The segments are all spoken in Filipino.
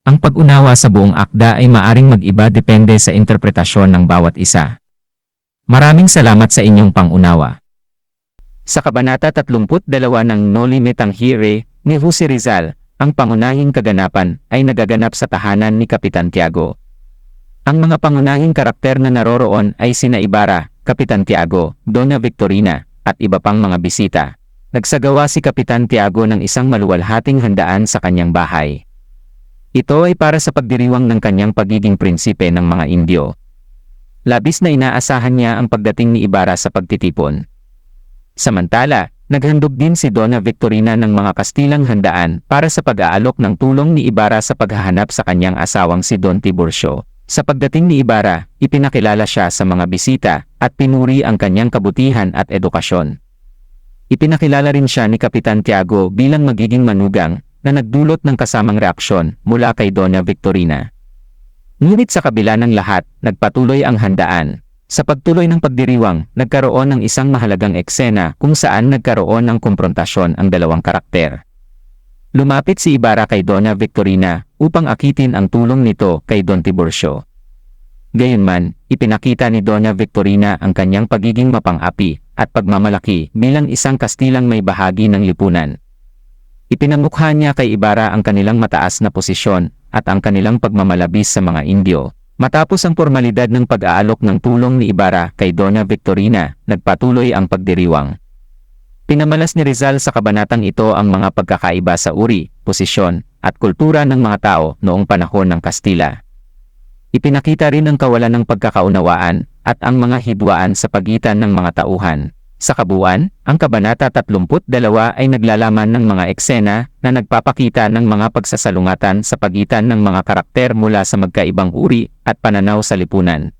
Ang pag-unawa sa buong akda ay maaring mag-iba depende sa interpretasyon ng bawat isa. Maraming salamat sa inyong pangunawa. Sa Kabanata 32 ng Noli Me Tangere ni Jose Rizal, ang pangunahing kaganapan ay nagaganap sa tahanan ni Kapitan Tiago. Ang mga pangunahing karakter na naroroon ay sina Ibarra, Kapitan Tiago, Donna Victorina, at iba pang mga bisita. Nagsagawa si Kapitan Tiago ng isang maluwalhating handaan sa kanyang bahay. Ito ay para sa pagdiriwang ng kanyang pagiging prinsipe ng mga Indio. Labis na inaasahan niya ang pagdating ni Ibarra sa pagtitipon. Samantala, naghandog din si Donna Victorina ng mga Kastilang handaan para sa pag-aalok ng tulong ni Ibarra sa paghahanap sa kanyang asawang si Don Tiburcio. Sa pagdating ni Ibarra, ipinakilala siya sa mga bisita at pinuri ang kanyang kabutihan at edukasyon. Ipinakilala rin siya ni Kapitan Tiago bilang magiging manugang na nagdulot ng kasamang reaksyon mula kay Donna Victorina. Ngunit sa kabila ng lahat, nagpatuloy ang handaan. Sa pagtuloy ng pagdiriwang, nagkaroon ng isang mahalagang eksena kung saan nagkaroon ng komprontasyon ang dalawang karakter. Lumapit si Ibarra kay Donna Victorina upang akitin ang tulong nito kay Don Tiburcio. Gayunman, ipinakita ni Donna Victorina ang kanyang pagiging mapang-api at pagmamalaki bilang isang Kastilang may bahagi ng lipunan. Ipinamukha niya kay Ibarra ang kanilang mataas na posisyon at ang kanilang pagmamalabis sa mga Indio. Matapos ang formalidad ng pag-aalok ng tulong ni Ibarra kay Donna Victorina, nagpatuloy ang pagdiriwang. Pinamalas ni Rizal sa kabanatang ito ang mga pagkakaiba sa uri, posisyon, at kultura ng mga tao noong panahon ng Kastila. Ipinakita rin ang kawalan ng pagkakaunawaan at ang mga hidwaan sa pagitan ng mga tauhan. Sa kabuuan, ang Kabanata 32 ay naglalaman ng mga eksena na nagpapakita ng mga pagsasalungatan sa pagitan ng mga karakter mula sa magkaibang uri at pananaw sa lipunan.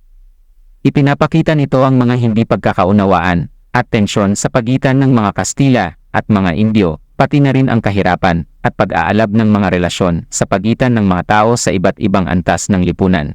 Ipinapakita nito ang mga hindi pagkakaunawaan at tensyon sa pagitan ng mga Kastila at mga Indio, pati na rin ang kahirapan at pag-aalab ng mga relasyon sa pagitan ng mga tao sa iba't ibang antas ng lipunan.